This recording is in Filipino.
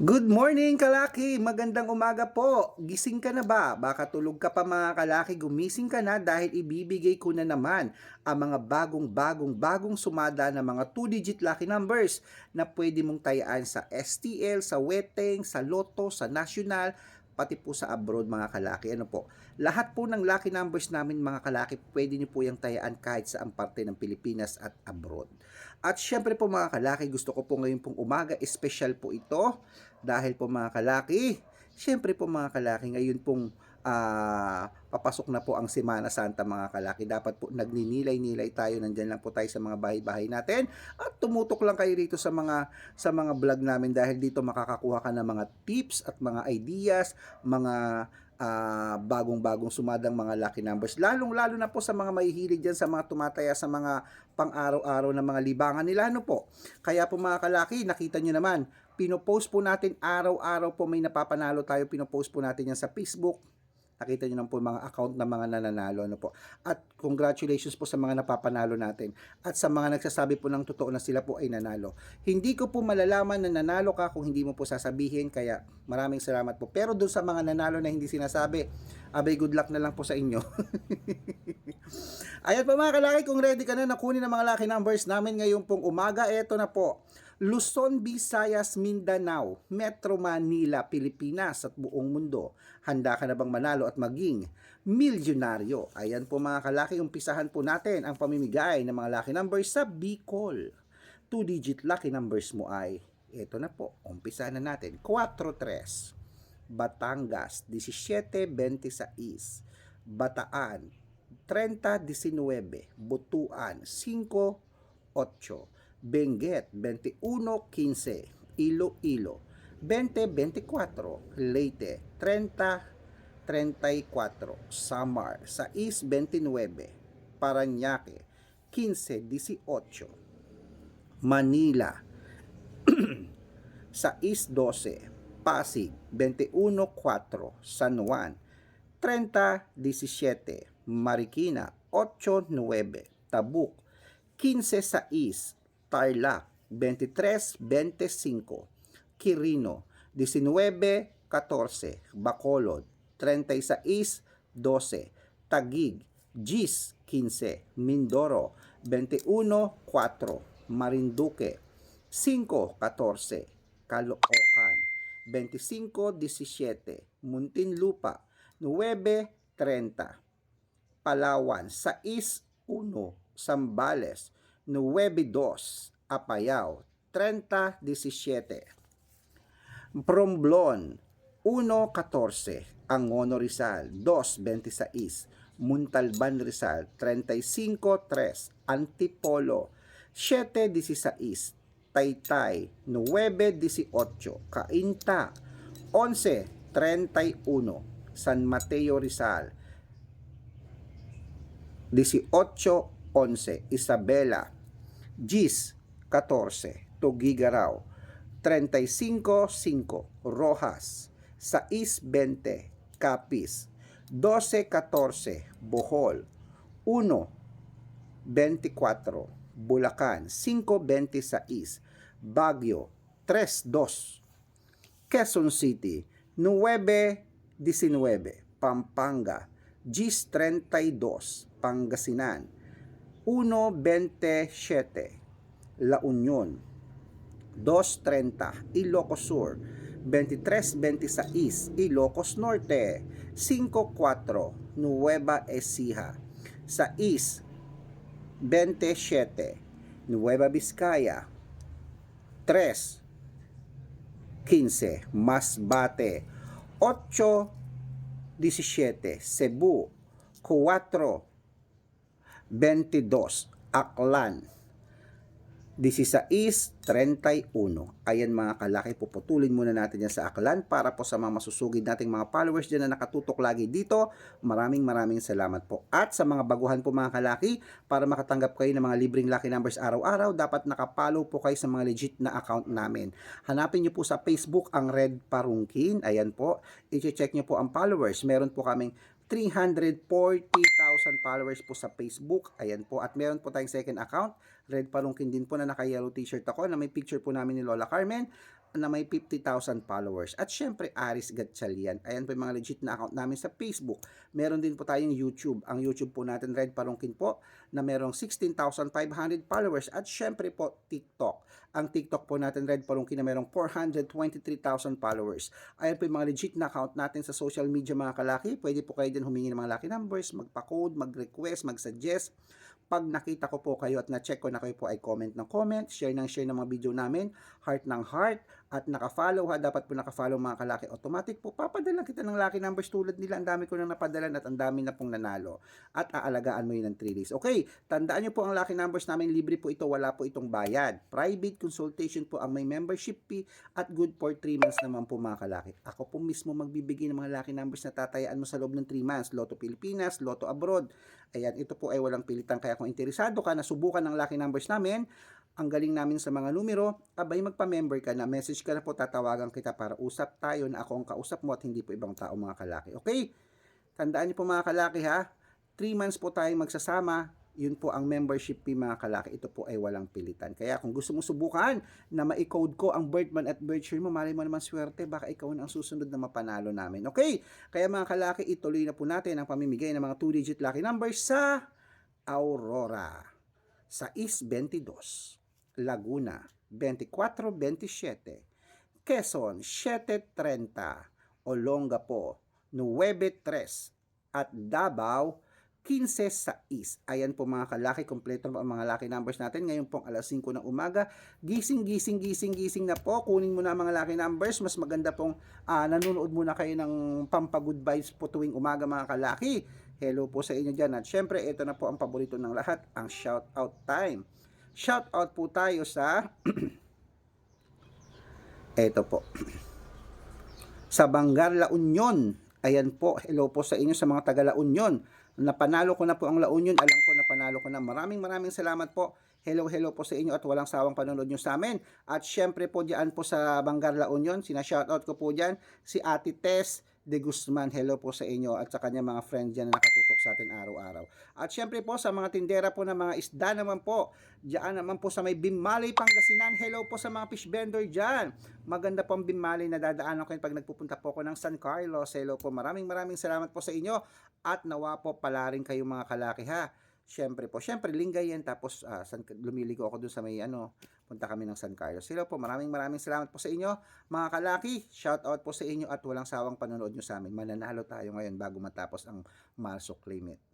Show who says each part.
Speaker 1: Good morning kalaki! Magandang umaga po! Gising ka na ba? Baka tulog ka pa mga kalaki, gumising ka na dahil ibibigay ko na naman ang mga bagong bagong bagong sumada na mga 2-digit lucky numbers na pwede mong tayaan sa STL, sa Weteng, sa Lotto, sa National, pati po sa abroad mga kalaki. Ano po? Lahat po ng lucky numbers namin mga kalaki, pwede niyo po yung tayaan kahit sa ang parte ng Pilipinas at abroad. At syempre po mga kalaki, gusto ko po ngayon pong umaga, special po ito. Dahil po mga kalaki, syempre po mga kalaki, ngayon pong ah, papasok na po ang Semana Santa mga kalaki. Dapat po nagninilay-nilay tayo, nandyan lang po tayo sa mga bahay-bahay natin. At tumutok lang kayo rito sa mga sa mga vlog namin dahil dito makakakuha ka ng mga tips at mga ideas, mga ah, bagong-bagong sumadang mga lucky numbers. Lalong-lalo na po sa mga mahihilig dyan sa mga tumataya sa mga pang-araw-araw na mga libangan nila. Ano po? Kaya po mga kalaki, nakita nyo naman, pinopost po natin araw-araw po may napapanalo tayo. Pinopost po natin yan sa Facebook. Nakita nyo naman po mga account ng mga nananalo. Ano po. At congratulations po sa mga napapanalo natin. At sa mga nagsasabi po ng totoo na sila po ay nanalo. Hindi ko po malalaman na nanalo ka kung hindi mo po sasabihin. Kaya maraming salamat po. Pero doon sa mga nanalo na hindi sinasabi, abay good luck na lang po sa inyo. Ayan po mga kalaki, kung ready ka na nakunin ang mga lucky numbers namin ngayong pong umaga, eto na po. Luzon, Visayas, Mindanao, Metro Manila, Pilipinas at buong mundo. Handa ka na bang manalo at maging milyonaryo? Ayan po mga kalaki, umpisahan po natin ang pamimigay ng mga lucky numbers sa Bicol. Two-digit lucky numbers mo ay, eto na po, umpisahan na natin. 4-3, Batangas, 17-26, Bataan, 30-19, Butuan, 5-8, Benguet, 21-15, Iloilo, 20-24, Leyte, 30-34, Samar, 6-29, Paranaque, 15-18, Manila, 6-12, Pasig, 21-4, San Juan, 30-17, Marikina, 8-9, Tabuk, 15-6, Tarlac, 23-25, Quirino, 19-14, Bacolod, 36-12, Tagig, Gis, 15, Mindoro, 21-4, Marinduque, 5-14, Caloocan, 25-17, Muntinlupa, 9-30, Palawan, 6-1, Sambales, 9-2, Apayao, 30-17, Promblon, 1-14, Angono Rizal, 2-26, Muntalban Rizal, 35-3, Antipolo, 7-16, Taytay, 9-18, Cainta, 11-31, San Mateo Rizal, 18-11, Isabela, Gis, 14, Tugigaraw, 35-5, Rojas, 6-20, Capiz, 12-14, Bohol, 1-24, Bulacan, 5-26, Baguio, 3-2, Quezon City, 9-19, Pampanga, Gis 32, Pangasinan, 1.27, La Union, 2.30, Ilocos Sur, 23.26, Ilocos Norte, 5.4, Nueva Ecija, 6, 27, Nueva Vizcaya, 3, 15, Masbate, 8, 17, Cebu, 4, 22, Aklan, 16.31. Ayan mga kalaki, puputulin muna natin yan sa aklan para po sa mga masusugid nating mga followers dyan na nakatutok lagi dito. Maraming maraming salamat po. At sa mga baguhan po mga kalaki, para makatanggap kayo ng mga libreng lucky numbers araw-araw, dapat nakapollow po kayo sa mga legit na account namin. Hanapin nyo po sa Facebook ang Red Parungkin. Ayan po, i-check nyo po ang followers. Meron po kaming 340,000 followers po sa Facebook. Ayan po. At meron po tayong second account, Red Palungkin din po na naka-yellow t-shirt ako na may picture po namin ni Lola Carmen. Na may 50,000 followers. At syempre, Aris Gatchalian. Ayan po yung mga legit na account namin sa Facebook. Meron din po tayong YouTube. Ang YouTube po natin, Red Palongkin po, na merong 16,500 followers. At syempre po, TikTok. Ang TikTok po natin, Red Palongkin, na merong 423,000 followers. Ayan po yung mga legit na account natin sa social media mga kalaki. Pwede po kayo din humingi ng mga lucky numbers, magpa-code, mag-request, mag-suggest. Pag nakita ko po kayo at na-check ko na kayo po ay comment ng comment, share ng share ng mga video namin, heart ng heart, at naka-follow ha, dapat po naka-follow mga kalaki. Automatic po, papadala kita ng lucky numbers tulad nila. Ang dami ko nang napadalan at ang dami na pong nanalo. At aalagaan mo yun ng 3 days. Okay, tandaan nyo po ang lucky numbers namin. Libre po ito, wala po itong bayad. Private consultation po ang may membership fee at good for 3 months naman po mga kalaki. Ako po mismo magbibigay ng mga lucky numbers na tatayaan mo sa loob ng 3 months. Lotto Pilipinas, Lotto Abroad. Ayan, ito po ay walang pilitan. Kaya kung interesado ka na subukan ng lucky numbers namin, ang galing namin sa mga numero, abay magpa-member ka na, message ka na po, tatawagan kita para usap tayo na ako ang kausap mo at hindi po ibang tao mga kalaki. Okay? Tandaan niyo po mga kalaki ha, 3 months po tayong magsasama, yun po ang membership fee mga kalaki. Ito po ay walang pilitan. Kaya kung gusto mo subukan na ma-code ko ang Birdman at Birdshare mo, mali mo naman swerte, baka ikaw na ang susunod na mapanalo namin. Okay? Kaya mga kalaki, ituloy na po natin ang pamimigay ng mga 2-digit lucky numbers sa Aurora. Sa East 22, Laguna 24-27, Quezon 7-30, Olongapo 9-3, at Davao 15 sa East. Ayan po mga kalaki, kompleto ang mga lucky numbers natin. Ngayon pong alas 5 ng umaga. Gising, gising, gising, gising na po. Kunin mo na mga lucky numbers. Mas maganda pong ah, nanonood muna kayo ng pampagood vibes po tuwing umaga mga kalaki. Hello po sa inyo dyan. At syempre, ito na po ang paborito ng lahat, ang shout out time. Shout out po tayo sa ito po. sa Bangar La Union. Ayan po, hello po sa inyo sa mga taga La Union. Napanalo ko na po ang La Union. Alam ko na panalo ko na. Maraming maraming salamat po. Hello, hello po sa inyo at walang sawang panonood nyo sa amin. At syempre po diyan po sa Bangar La Union, sina-shoutout ko po diyan si Ate Tess de Guzman. Hello po sa inyo at sa kanya mga friend dyan na nakatutok sa atin araw-araw. At syempre po sa mga tindera po ng mga isda naman po, diyan naman po sa may Bimali, Pangasinan. Hello po sa mga fish vendor dyan. Maganda po ang Bimali na dadaanan ko pag nagpupunta po ako ng San Carlos. Hello po, maraming maraming salamat po sa inyo at nawa po pala rin kayo mga kalaki ha. Syempre po, syempre linggay yan tapos ah, san, lumiligo ako dun sa may ano, punta kami ng San Carlos. Hello po, maraming maraming salamat po sa inyo. Mga kalaki, shout out po sa inyo at walang sawang panonood nyo sa amin. Mananalo tayo ngayon bago matapos ang Marso Claim It.